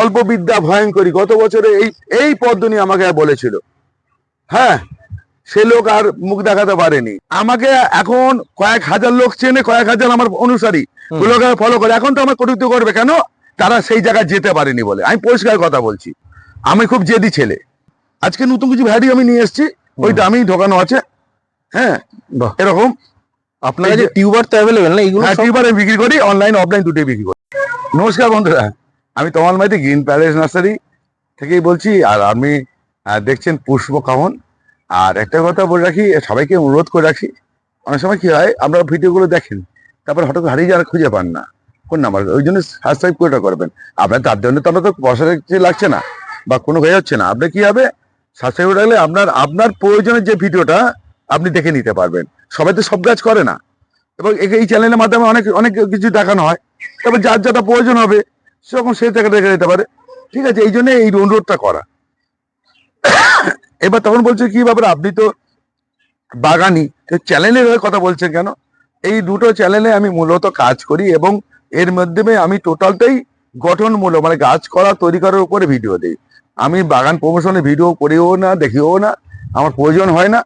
অল্প বিদ্যা ভয়ঙ্করী। গত বছরে এই এই পদ্ধতি আমাকে বলেছিল। হ্যাঁ সে লোক আর মুখ দেখাতে পারেনি। আমাকে এখন কয়েক হাজার লোক চেনে কয়েক হাজার আমার অনুসারী ফলো করে। এখন তো আমার কটুক্তি করবে কেন? তারা সেই জায়গায় যেতে পারেনি বলে। আমি পরিষ্কার কথা বলছি। আমি খুব জেদি ছেলে। আজকে নতুন কিছু ভ্যারি আমি নিয়ে এসেছি। ওইটা আমি ঢোকানো আছে। হ্যাঁ। এরকম। আপনার যে টিউবার তো অ্যাভেলেবেল না এগুলো হ্যাঁ টিউবারে বিক্রি করি অনলাইন অফলাইন দুটোই বিক্রি করি। নমস্কার বন্ধুরা। আমি Tamal Maiti Green Palace nursery থেকেই বলছি আর আহ, দেখছেন পুষ্প কামন। আর একটা কথা বলে রাখি সবাইকে অনুরোধ করে রাখি অনেক সময় কি হয় আপনারা ভিডিওগুলো দেখেন তারপর হঠাৎ হারিয়ে যাওয়ার খুঁজে পান না। কোন নাম্বার? ওই জন্য সাবস্ক্রাইব করে করবেন। আপনার তার জন্য তো আপনার তো পয়সা লাগছে না বা কোনো হয়ে হচ্ছে না। আপনি কি হবে? সাবস্ক্রাইব রাখলে আপনার আপনার প্রয়োজনের যে ভিডিওটা আপনি দেখে নিতে পারবেন। সবাই তো সব কাজ করে না। এবং এই চ্যানেলের মাধ্যমে অনেক অনেক কিছু দেখানো হয়। তবে যার যেটা প্রয়োজন হবে সেরকম সে থেকে দেখে নিতে পারে। ঠিক আছে, এই জন্য এই অনুরোধটা করা। এবার তখন বলছে, কি ব্যাপারে? আপনি তো বাগানি। তো চ্যানেলের হয়ে কথা বলছেন কেন? এই দুটো চ্যানেলে আমি মূলত কাজ করি এবং এর মাধ্যমে আমি টোটালটাই গঠনমূলক মানে গাছ করা, তৈরি করার উপরে ভিডিও দিই। আমি বাগান প্রমোশনে ভিডিও করিও না, দেখিও না। আমার প্রয়োজন হয় না।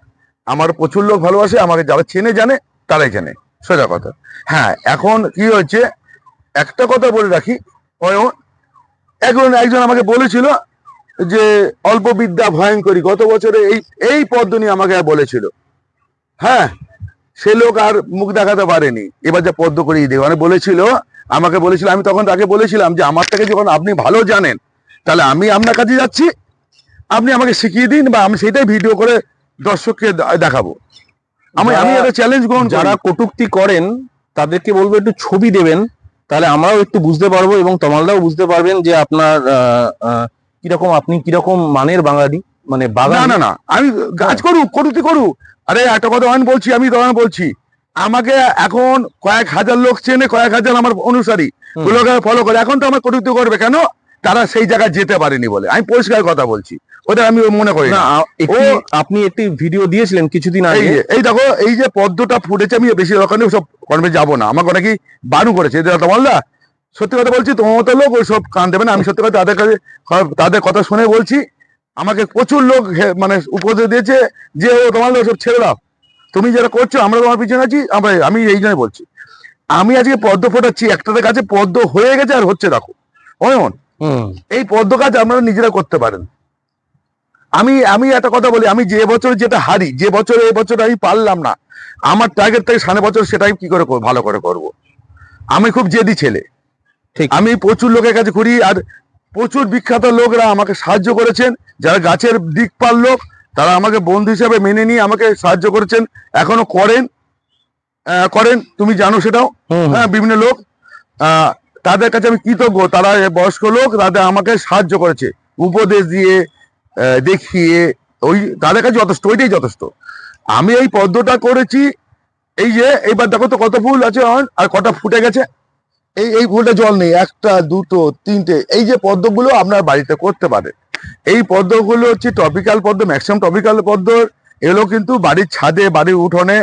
আমার প্রচুর লোক ভালোবাসে, আমাকে যারা চেনে জানে, তারাই জানে। সোজা কথা। হ্যাঁ এখন কি হচ্ছে একটা কথা বলে রাখি অয়ন, একজন আমাকে বলেছিল যে অল্প বিদ্যা ভয়ঙ্করী গত বছরে এই এই পদ্ধতি আমাকে বলেছিল। হ্যাঁ সে লোক আর মুখ দেখাতে পারেনি। এবার যা পদ্ম করিয়ে দেবে। মানে বলেছিল আমাকে বলেছিল আমি তখন তাকে বলেছিলাম যে আমার থেকে যখন আপনি ভালো জানেন তাহলে আমি আপনার কাছে যাচ্ছি। আপনি আমাকে শিখিয়ে দিন বা আমি সেটাই ভিডিও করে দর্শককে দেখাবো। আমি আমি একটা চ্যালেঞ্জ গ্রহণ যারা কটুক্তি করেন তাদেরকে বলব একটু ছবি দেবেন। তাহলে আমরাও একটু বুঝতে পারব এবং তমালদাও বুঝতে পারবেন যে আপনার কীরকম আপনি কীরকম মানের বাঙালি মানে বাগান না না আমি গাছ করুক করুতি করুক আরে একটা কথা আমি বলছি আমি তখন বলছি। আমাকে এখন কয়েক হাজার লোক চেনে কয়েক হাজার আমার অনুসারী। ফলো করে। এখন তো আমার কটুক্তি করবে। কেন? তারা সেই জায়গায় যেতে পারেনি বলে। আমি পরিষ্কার কথা বলছি। ওটা আমি মনে করি না। ও- আপনি একটি ভিডিও দিয়েছিলেন কিছুদিন আগে। এই দেখো এই যে পদ্মটা ফুটেছে আমি বেশি ওখানে সব কর্মে যাব না। আমাকে অনেকেই বারু করেছে। তোমাল্লা সত্যি কথা বলছি তোমার মতো লোক ওই সব কান দেবে না। আমি সত্যি কথা তাদের কাছে তাদের কথা শুনে বলছি আমাকে প্রচুর লোক মানে উপদেশ দিয়েছে যে ও তোমার লোক সব ছেড়ে দাও। তুমি যেটা করছ আমরা তোমার পিছনে আছি আমরা আমি এই জন্য বলছি। আমি আজকে পদ্ম ফোটাচ্ছি একটাতে কাছে পদ্ম হয়ে গেছে আর হচ্ছে দেখো। অয়ন এই পদ্ম কাজ আপনারা নিজেরা করতে পারেন। আমি আমি একটা কথা বলি আমি যে বছর যেটা হারি যে বছর এই বছর আমি পারলাম না আমার টার্গেট থেকে সামনে বছর সেটাই কি করে ভালো করে করব। আমি খুব জেদি ছেলে। ঠিক। আমি প্রচুর লোকের কাছে ঘুরি আর প্রচুর বিখ্যাত লোকরা আমাকে সাহায্য করেছেন যারা গাছের দিকপাল লোক তারা আমাকে বন্ধু হিসাবে মেনে নিয়ে আমাকে সাহায্য করেছেন এখনও করেন। করেন তুমি জানো সেটাও। হ্যাঁ বিভিন্ন লোক। আহ, তাদের কাছে আমি কৃতজ্ঞ। তারা বয়স্ক লোক, তাদের আমাকে সাহায্য করেছে। উপদেশ দিয়ে দেখিয়ে, ওই তাদের কাছে যথেষ্ট, ওইটাই যথেষ্ট। আমি এই পদ্মটা করেছি, এই যে এইবার দেখো তো কত ফুল আছে আর কটা ফুটে গেছে। এই এই ফুলটা জল নেই, একটা, দুটো, তিনটে, এই যে পদ্মগুলো আপনার বাড়িতে করতে পারে। এই পদ্মগুলো হচ্ছে টপিক্যাল পদ্ম ম্যাক্সিমাম টপিক্যাল পদ্ম এগুলো কিন্তু বাড়ির ছাদে, বাড়ির উঠোনে,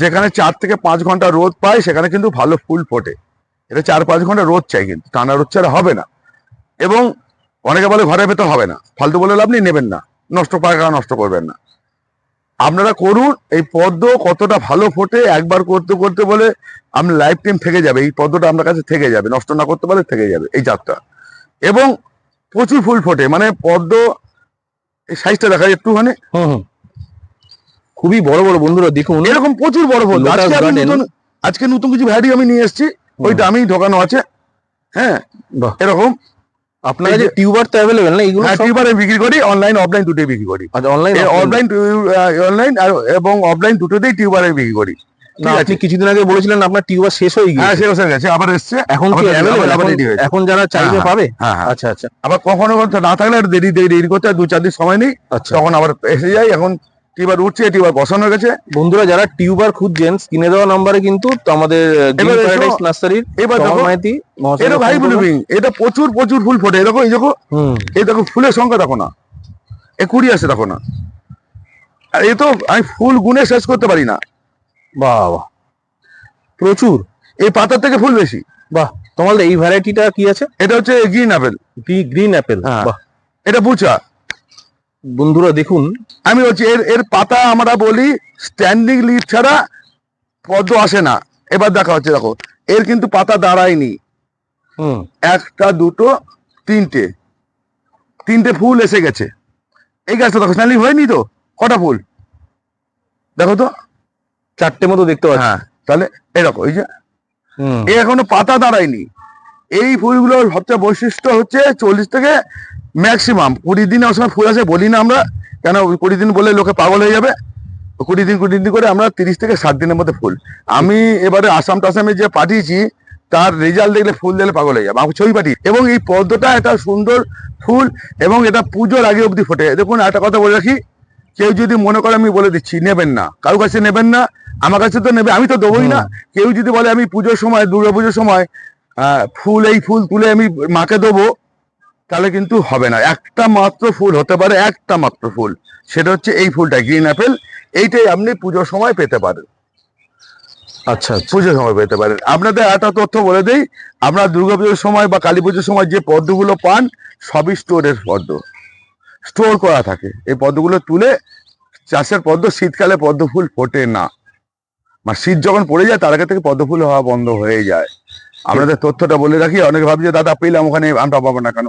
যেখানে চার থেকে পাঁচ ঘণ্টা রোদ পায়, সেখানে কিন্তু ভালো ফুল ফোটে। এটা চার পাঁচ ঘণ্টা রোদ চাই কিন্তু টানা রোদ ছাড়া হবে না। এবং অনেকে বলে ঘরের ভেতর হবে না। ফালতু বলে লাভ নেই নেবেন না। নষ্ট পাকা নষ্ট করবেন না। আপনারা করুন এই পদ্ম কতটা ভালো ফোটে একবার করতে করতে বলে আপনি লাইফ টাইম থেকে যাবে। এই পদ্মটা আপনার কাছে থেকে যাবে। নষ্ট না করতে পারলে থেকে যাবে এই জাতটা। এবং প্রচুর ফুল ফোটে। মানে পদ্ম এই সাইজটা দেখা যায় একটুখানি। খুবই বড় বড় বন্ধুরা দেখুন। এরকম প্রচুর বড় Lotus আজকে নতুন আজকে নতুন কিছু ভ্যারি আমি নিয়ে এসেছি। ওইটা আমি ঢোকানো আছে। হ্যাঁ। এরকম। আপনার যে টিউবার তো অ্যাভেলেবেল না এগুলো হ্যাঁ টিউবারে বিক্রি করি অনলাইন অফলাইন দুটোই বিক্রি করি। অনলাইন অনলাইন অনলাইন এবং অফলাইন দুটোতেই টিউবারে বিক্রি করি। ঠিক আছে? আপনি কিছুদিন আগে বলেছিলেন আপনার টিউবার শেষ হয়ে হ্যাঁ গিয়েছে। সে বসে গেছে আবার এসছে। এখন কি আবার- আবার ready হয়েছে। এখন যারা চাইবে হ্যাঁ, পাবে? হ্যাঁ হ্যাঁ। আচ্ছা আচ্ছা। আবার কখনো না থাকলে দেরি দেরি দেরি করতে হয়, দু চার দিন সময় নেই। আচ্ছা। তখন আবার এসে যায় এখন টিউবার উঠছে টিউবার বসানো হয়ে গেছে। বন্ধুরা যারা টিউবার খুঁজছেন স্ক্রিনে দেওয়া নাম্বারে কিন্তু আমাদের গ্রিন প্যারাডাইস নার্সারির এবার দেখো। মাইতি এটা ভাই phone এটা প্রচুর প্রচুর ফুল ফোটে। এই দেখো এই দেখো। এই দেখো ফুলের সংখ্যা দেখো না। এ কুড়ি আছে দেখো না। আর এ তো আমি ফুল গুনে শেষ করতে পারি না। বাহ। বাহ প্রচুর। এই পাতার থেকে ফুল বেশি। বাহ তোমার এই ভ্যারাইটিটা কি আছে? এটা হচ্ছে গ্রিন আপেল গ্রিন অ্যাপেল। বাহ। এটা বুচা। বন্ধুরা দেখুন আমি বলছি এর এর পাতা আমরা বলি স্ট্যান্ডিং লিভ ছাড়া পদ্ম আসে না। এবার দেখা হচ্ছে দেখো এর কিন্তু পাতা দাঁড়ায়নি। হুম। একটা দুটো তিনটে। তিনটে ফুল এসে গেছে। এই গাছটা দেখো স্ট্যান্ডিং হয়নি তো? কটা ফুল? দেখো তো। চারটে মতো দেখতে পাচ্ছি। হ্যাঁ তাহলে এরকম এই যে। এ এখনও পাতা দাঁড়ায়নি। এই ফুলগুলোর সবচেয়ে বৈশিষ্ট্য হচ্ছে চল্লিশ থেকে ম্যাক্সিমাম কুড়ি দিন সময় ফুল আসে বলি না আমরা কেন কুড়ি দিন বলে লোকে পাগল হয়ে যাবে? কুড়ি দিন কুড়ি দিন করে আমরা তিরিশ থেকে ষাট দিনের মধ্যে ফুল আমি এবারে আসাম টাসামে যে পাঠিয়েছি তার রেজাল্ট দেখলে ফুল দিলে পাগল হয়ে যাবে ছবি পাঠিয়ে এবং এই পদ্মটা একটা সুন্দর ফুল এবং এটা পুজোর আগে অবধি ফোটে। দেখুন একটা কথা বলে রাখি কেউ যদি মনে করে আমি বলে দিচ্ছি নেবেন না। কারও কাছে নেবেন না আমার কাছে তো নেবে আমি তো দেবোই না। কেউ যদি বলে আমি পুজোর সময় দুর্গা পুজোর সময় ফুল এই ফুল তুলে আমি মাকে দেবো তাহলে কিন্তু হবে না। একটা মাত্র ফুল হতে পারে একটা মাত্র ফুল। সেটা হচ্ছে এই ফুলটা গ্রিন অ্যাপেল। এইটাই আপনি পুজোর সময় পেতে পারেন। আচ্ছা আচ্ছা। পুজোর সময় পেতে পারেন। আপনাদের একটা তথ্য বলে দেই আমরা দুর্গাপুজোর সময় বা কালী পুজোর সময় যে পদ্মগুলো পান সবই স্টোরের পদ্ম। স্টোর করা থাকে। এই পদ্মগুলো তুলে চাষের পদ্ম শীতকালে পদ্ম ফুল ফোটে না। মানে শীত যখন পড়ে যায় তার আগে থেকে পদ্ম ফুল হওয়া বন্ধ হয়ে যায়। আপনাদের তথ্যটা বলে রাখি অনেকে ভাবছে দাদা পেলাম ওখানে আমটা পাবো না কেন?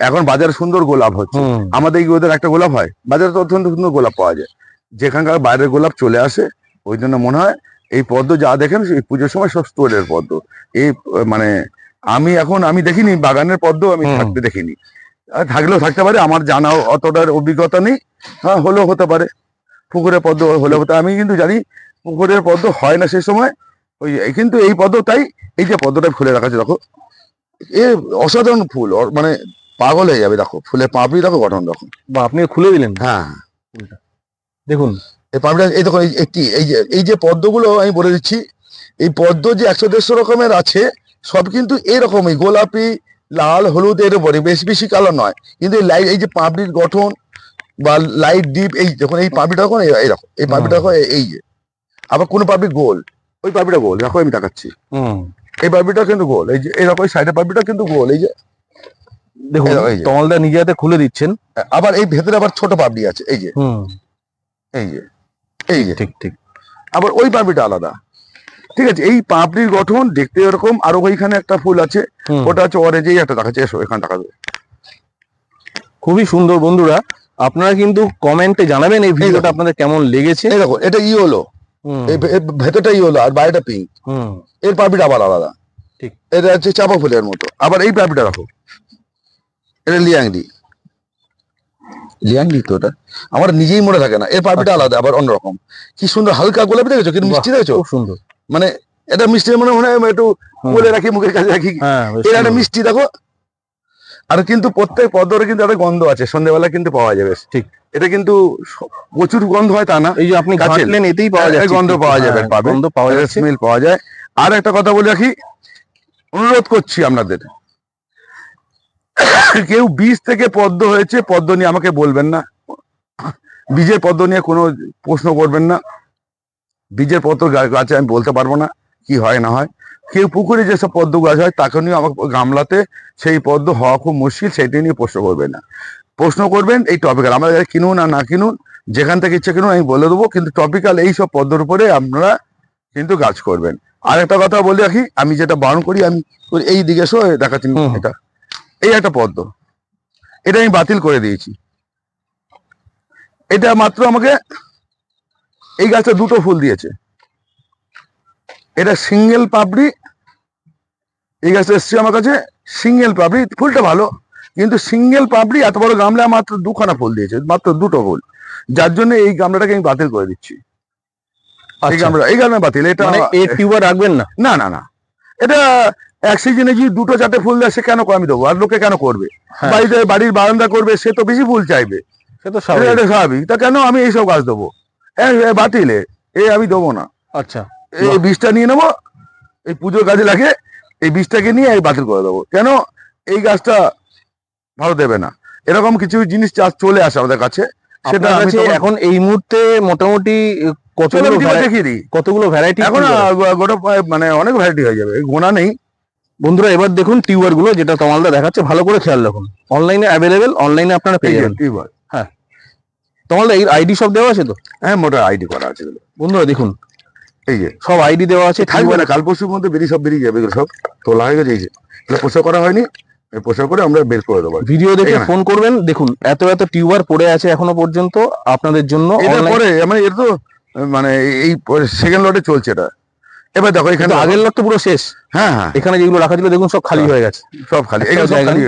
এখন বাজারে সুন্দর গোলাপ হচ্ছে। আমাদের এই ওদের একটা গোলাপ হয় বাজারে তো অত্যন্ত সুন্দর গোলাপ পাওয়া যায়। যেখানকার বাইরের গোলাপ চলে আসে ওই জন্য মনে হয় এই পদ্ম যা দেখেন সেই পুজোর সময় সব স্টোরের পদ্ম। এই মানে আমি এখন আমি দেখিনি বাগানের পদ্ম আমি থাকতে দেখিনি। থাকলেও থাকতে পারে আমার জানা অতটার অভিজ্ঞতা নেই। হ্যাঁ হলেও হতে পারে। পুকুরের পদ্ম হলেও হতে আমি কিন্তু জানি পুকুরের পদ্ম হয় না সেই সময়। ওই কিন্তু এই পদ্ম তাই এই যে পদ্মটা ফুলে রাখা আছে দেখো। এ অসাধারণ ফুল মানে পাগল হয়ে যাবে দেখো। ফুলের পাপড়ি দেখো গঠন দেখো। বা আপনি খুলে দিলেন? হ্যাঁ। দেখুন। এই পাপড়িটা এই দেখো এই- একটি এই যে এই যে পদ্মগুলো আমি বলে দিচ্ছি এই পদ্ম যে একশো দেড়শো রকমের আছে সব কিন্তু এরকমই গোলাপি লাল হলুদ এর উপরে বেশি বেশি কালার নয়। কিন্তু এই লাইট এই যে পাপড়ির গঠন বা লাইট ডিপ এই যখন এই পাপড়িটা এই- এইরকম এই পাপড়িটা যখন এই- যে। আবার কোনো পাপড়ি গোল ওই পাপড়িটা গোল দেখো আমি দেখাচ্ছি। হুম। এই পাপড়িটা কিন্তু গোল এই যে এরকম সাইডের পাপড়িটা কিন্তু গোল এই যে দেখুন। তমালদা নিজে হাতে খুলে দিচ্ছেন। আবার এই ভেতরে আবার ছোট পাপড়ি আছে এই যে। হুম। এই যে এই যে। ঠিক ঠিক। আবার ওই পাপড়িটা আলাদা। ঠিক আছে এই পাপড়ির গঠন দেখতে এরকম আরও ওইখানে একটা ফুল আছে ওটা হচ্ছে অরেঞ্জ এই একটা দেখাচ্ছে এসো এখানে দেখা যাবে খুবই সুন্দর বন্ধুরা আপনারা কিন্তু কমেন্টে জানাবেন এই ভিডিওটা আপনাদের কেমন লেগেছে। দেখো এটা ই হলো ভেতরটা ই হলো আর বাইরেটা পিঙ্ক এর পাপড়িটা আবার আলাদা। ঠিক। এটা হচ্ছে চাপা ফুলের মতো। আবার এই পাপড়িটা রাখো এটা লিয়াংডি। লিয়াংডি তো ওটা। আমার নিজেই মনে থাকে না। এর পাপড়িটা আচ্ছা। আলাদা আবার অন্যরকম। কি সুন্দর হালকা গোলাপি দেখেছ? কিন্তু মিষ্টি দেখেছ? খুব সুন্দর। মানে এটা মিষ্টি মনে মনে হয়। একটু বলে রাখি মুখের কাছে রাখি। হ্যাঁ এর একটা মিষ্টি দেখো। আর কিন্তু প্রত্যেক পদ্মরে কিন্তু একটা গন্ধ আছে। সন্ধ্যেবেলা কিন্তু পাওয়া যাবে ঠিক। এটা কিন্তু প্রচুর গন্ধ হয় তা না। এই যে আপনি। ঘাটলেন এতেই পাওয়া যায় গন্ধ পাওয়া যাবে, হ্যাঁ, গন্ধ পাওয়া যাচ্ছে। স্মেল পাওয়া যায়। আর একটা কথা বলে রাখি অনুরোধ করছি আপনাদের। কেউ বীজ থেকে পদ্ম হয়েছে পদ্ম নিয়ে আমাকে বলবেন না। বীজের পদ্ম নিয়ে কোনো প্রশ্ন করবেন না। বীজের পদ্ম গাছে আমি বলতে পারব না কি হয় না হয়। কেউ পুকুরে যেসব পদ্ম গাছ হয় তাকে নিয়ে আমাকে গামলাতে সেই পদ্ম হওয়া খুব মুশকিল সেইটা নিয়ে প্রশ্ন করবেন না। প্রশ্ন করবেন এই টপিক্যাল আমাদের কিনুন আর না কিনুন যেখান থেকে ইচ্ছে কিনুন আমি বলে দেবো কিন্তু টপিক্যাল এই সব পদ্মর উপরে আপনারা কিন্তু গাছ করবেন। আর একটা কথা বলে রাখি আমি যেটা বারণ করি আমি এই দিকে এই দেখাচ্ছি এটা। এই একটা পদ্ম। এটা আমি বাতিল করে দিয়েছি। এটা মাত্র আমাকে এই গাছটা দুটো ফুল দিয়েছে। এটা সিঙ্গেল পাপড়ি এই গাছটা এসছে আমার কাছে। সিঙ্গেল পাপড়ি ফুলটা ভালো কিন্তু সিঙ্গেল পাপড়ি এত বড় গামলা মাত্র দুখানা ফুল দিয়েছে মাত্র দুটো ফুল। যার জন্য এই গামলাটাকে আমি বাতিল করে দিচ্ছি। এই আচ্ছা, গামলা এই গামলা বাতিল এটা মানে এর টিউবার রাখবেন না? না না না। এটা এক সিজনে যদি দুটো চারটে ফুল দেয় সে কেন আমি দেবো? আর লোকে কেন করবে? হ্যাঁ। বাড়িতে বাড়ির বারান্দা করবে সে তো বেশি ফুল চাইবে। সে তো স্বাভাবিক। তা কেন আমি এইসব গাছ দেবো? এ, বাতিলে এ। আমি দেবো না। আচ্ছা। এই। বীজটা নিয়ে নেব এই পুজোর কাজে লাগে এই বীজটাকে নিয়ে এই বাতিল করে দেবো। কেন এই গাছটা ভালো দেবে না? এরকম কিছু জিনিস চাষ চলে আসে আমাদের কাছে। সেটা আমি এখন এই মুহূর্তে মোটামুটি কতগুলো আমি দেখিয়ে দিই। কতগুলো ভ্যারাইটি এখন গোটা মানে অনেক ভ্যারাইটি হয়ে যাবে। গোনা নেই। বন্ধুরা এবার দেখুন টিউবারগুলো যেটা তমালদা দেখাচ্ছে ভালো করে খেয়াল রাখুন। অনলাইনে অ্যাভেলেবেল অনলাইনে আপনারা পেয়ে যাবেন। টিউবার হ্যাঁ। তমালদা এই আইডি সব দেওয়া আছে তো? হ্যাঁ মোটা আইডি করা আছে। বন্ধুরা দেখুন। এই যে। সব আইডি দেওয়া আছে থাকবে না কাল পরশুর মধ্যে বেরিয়ে সব বেরিয়ে যাবে সব। তোলা হয়ে গেছে এই যে। পোষা করা হয়নি এই পোষা করে আমরা বের করে দেবো। ভিডিও দেখে ফোন করবেন দেখুন এত এত টিউবার পড়ে আছে এখনও পর্যন্ত আপনাদের জন্য এটা পরে মানে এটা তো মানে এই সেকেন্ড লটে চলছে এটা। এবার দেখো এখানে আগের লোক তো পুরো শেষ। হ্যাঁ হ্যাঁ। এখানে যেগুলো রাখা ছিল দেখুন সব খালি হ্যাঁ। হয়ে গেছে। সব খালি। এগুলো সব খালি।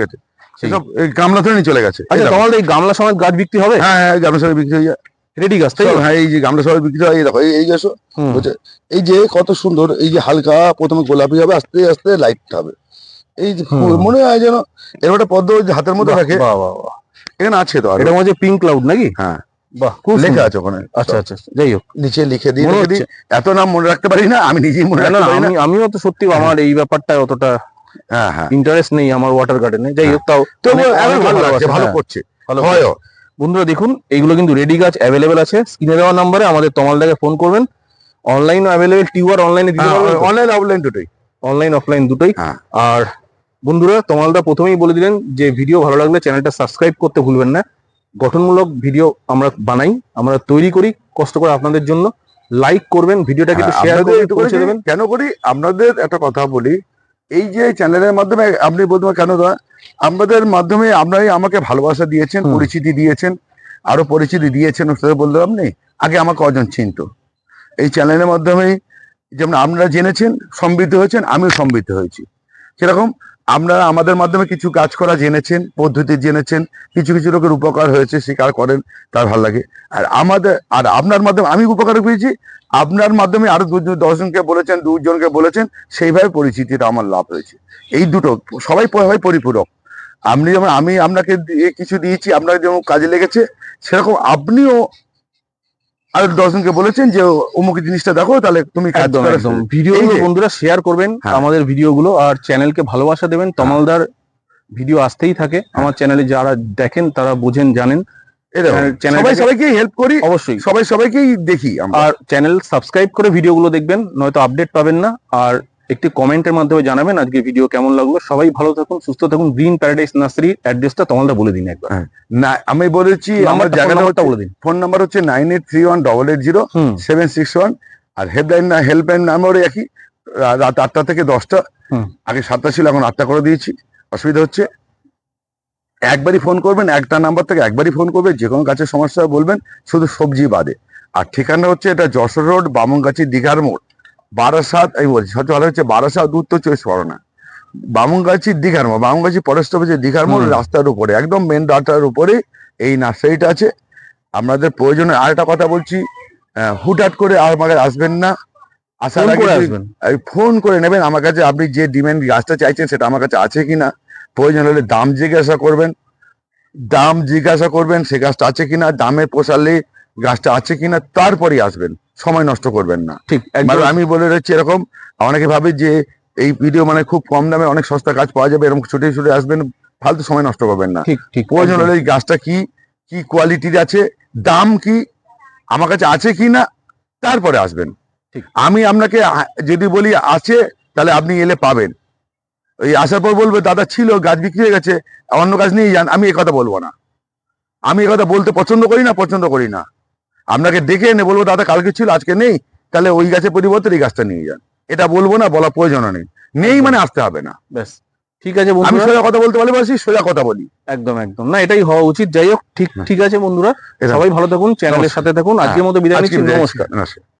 গামলা ধরে চলে গেছে। আচ্ছা। তোমাদের এই গামলা সমেত গাছ বিক্রি হবে? হ্যাঁ হ্যাঁ গামলা বিক্রি হয়ে যায়। রেডি গাছ তাই হ্যাঁ এই যে গামলা সবাই বিক্রি হয় দেখো এই- এই যে? এই কত সুন্দর এই যে হালকা প্রথমে গোলাপি হবে আস্তে আস্তে লাইট হবে। এই যে মনে হয় যেন এর একটা পদ্ম হাতের মধ্যে রাখে। এখানে আছে তো এটা মনে হচ্ছে পিঙ্ক ক্লাউড নাকি? হ্যাঁ। বাহ লেখা আছে ওখানে। আচ্ছা আচ্ছা আচ্ছা, যাই হোক নিচে লিখে দিই। এত নাম মনে রাখতে পারি না আমি নিজেই মনে না, না, রাখতে পারি না। আমিও তো সত্যি আমার এই ব্যাপারটা অতটা হ্যাঁ হ্যাঁ। ইন্টারেস্ট নেই আমার ওয়াটার গার্ডেনে যাই হোক তাও তো অনেক- এখন অনেক ভালো লাগছে ভালো হ্যাঁ, করছে। ভালো হয়। বন্ধুরা দেখুন এইগুলো কিন্তু রেডি গাছ অ্যাভেলেবেল আছে। স্ক্রিনে দেওয়া নাম্বারে আমাদের তমালদাকে ফোন করবেন। অনলাইন অ্যাভেলেবেল টিউবার অনলাইনে দিতে পারবেন অনলাইন অফলাইন দুটোই। অনলাইন অফলাইন দুটোই। হ্যাঁ। আর বন্ধুরা তমালদা প্রথমেই বলে দিলেন যে ভিডিও ভালো লাগলে চ্যানেলটা সাবস্ক্রাইব করতে ভুলবেন না। গঠনমূলক ভিডিও আমরা বানাই আমরা তৈরি করি কষ্ট করে আপনাদের জন্য। লাইক করবেন ভিডিওটাকে একটু শেয়ার করে পৌঁছে দেবেন। কেন করি? আপনাদের একটা কথা বলি এই যে চ্যানেলের মাধ্যমে আপনি বলতে কেন দেওয়া আপনাদের মাধ্যমে আপনারাই আমাকে ভালোবাসা দিয়েছেন পরিচিতি দিয়েছেন আরও পরিচিতি দিয়েছেন সেটা বলতে আপনি? আগে আমাকে অজন চিনত এই চ্যানেলের মাধ্যমেই যেমন আপনারা জেনেছেন সমৃদ্ধ হয়েছেন আমিও সমৃদ্ধ হয়েছি। সেরকম আপনারা আমাদের মাধ্যমে কিছু কাজ করা জেনেছেন, পদ্ধতি জেনেছেন, কিছু কিছু লোকের উপকার হয়েছে, স্বীকার করেন, তার ভালো লাগে। আর আমাদের, আর আপনার মাধ্যমে, আমি উপকার পেয়েছি, আপনার মাধ্যমে আরও দু- দশজনকে বলেছেন, দুজনকে বলেছেন, সেইভাবে পরিচিতিটা আমার লাভ হয়েছে। এই দুটো, সবাই হয় পরিপূরক। আপনি যেমন, আমি আপনাকে কিছু দিয়েছি, আপনার যেমন কাজে লেগেছে, সেরকম আপনিও আর দশজনকে বলেছেন যে অমুক জিনিসটা দেখো তাহলে তুমি একদম একদম। যে- বন্ধুরা শেয়ার করবেন আমাদের আমাদের ভিডিওগুলো আর চ্যানেলকে ভালোবাসা দেবেন। তমালদার ভিডিও আসতেই থাকে। আমার চ্যানেলে যারা দেখেন তারা বোঝেন জানেন। সবাই সবাইকে হেল্প করি অবশ্যই। সবাই সবাইকেই দেখি আর চ্যানেল সাবস্ক্রাইব করে ভিডিওগুলো দেখবেন নয়তো আপডেট পাবেন না। আর একটি কমেন্টের মাধ্যমে জানাবেন আজকে ভিডিও কেমন লাগল। সবাই ভালো থাকুন সুস্থ থাকুন। গ্রিন প্যারাডাইস নার্সারির অ্যাড্রেসটা তোমালটা বলে দিন একবার। না আমি বলেছি আমার জায়গাটা নাম্বারটা বলে দিন। ফোন নাম্বার হচ্ছে nine eight three one double eight zero seven six one আর হেল্পলাইন হেল্পলাইন নাম্বার একই। রাত আটটা থেকে দশটা। আগে সাতটা ছিল এখন আটটা করে দিয়েছি। অসুবিধা হচ্ছে। একবারই ফোন করবেন একটা নাম্বার থেকে একবারই ফোন করবেন যে কোনো গাছের সমস্যা বলবেন শুধু সবজি বাদে। আর ঠিকানা হচ্ছে এটা যশোর রোড বামনগাছি দীঘার মোড়। বারাসাত আমি বলছি সত্যি কথা হচ্ছে বারাসাত উত্তর চব্বিশ পরগনা। বামনগাছি দীঘার মোড় বামনগাছি ফরেস্ট অফিসের দীঘার মোড়। রাস্তার উপরে একদম মেন রাস্তার উপরে এই নার্সারিটা আছে। আপনাদের প্রয়োজনে আর একটা কথা বলছি হুটহাট করে আর আমাকে আসবেন না। আসার আগে ফোন করে নেবেন আমার কাছে আপনি যে ডিমান্ড গাছটা চাইছেন সেটা আমার কাছে আছে কিনা। প্রয়োজন হলে দাম জিজ্ঞাসা করবেন। দাম জিজ্ঞাসা করবেন সে গাছটা আছে কিনা। দামে পোষালে গাছটা আছে কিনা তারপরে আসবেন। সময় নষ্ট করবেন না। ঠিক। একদম আমি বলে রাখছি এরকম অনেকে ভাবে যে এই ভিডিও মানে খুব কম দামে অনেক সস্তা কাজ পাওয়া যাবে এরকম ছুটে ছুটে আসবেন ফালতু সময় নষ্ট করবেন না। ঠিক ঠিক প্রয়োজন হলে এই গাছটা কি কি কোয়ালিটির আছে দাম কি আমার কাছে আছে কি না তারপরে আসবেন। ঠিক। আমি আপনাকে যদি বলি আছে তাহলে আপনি এলে পাবেন। ওই আসার পর বলবে দাদা ছিল গাছ বিক্রি হয়ে গেছে অন্য গাছ নিয়ে যান। আমি কথা বলব না। আমি কথা বলতে পছন্দ করি না পছন্দ করি না। আপনাকে দেখে এনে বলব দাদা কালকে ছিল আজকে নেই। তাহলে ওই গাছের পরিবর্তে এই গাছটা নিয়ে যান। এটা বলব না বলা প্রয়োজন নেই। নেই মানে আসতে হবে না। ব্যাস। ঠিক আছে আমি সোজা কথা বলতে ভালোবাসি সোজা কথা বলি। একদম একদম। না এটাই হওয়া উচিত। যাই হোক ঠিক। ঠিক আছে বন্ধুরা। সবাই ভালো থাকুন চ্যানেলের সাথে থাকুন। আজকের মতো বিদায় নিচ্ছি। নমস্কার।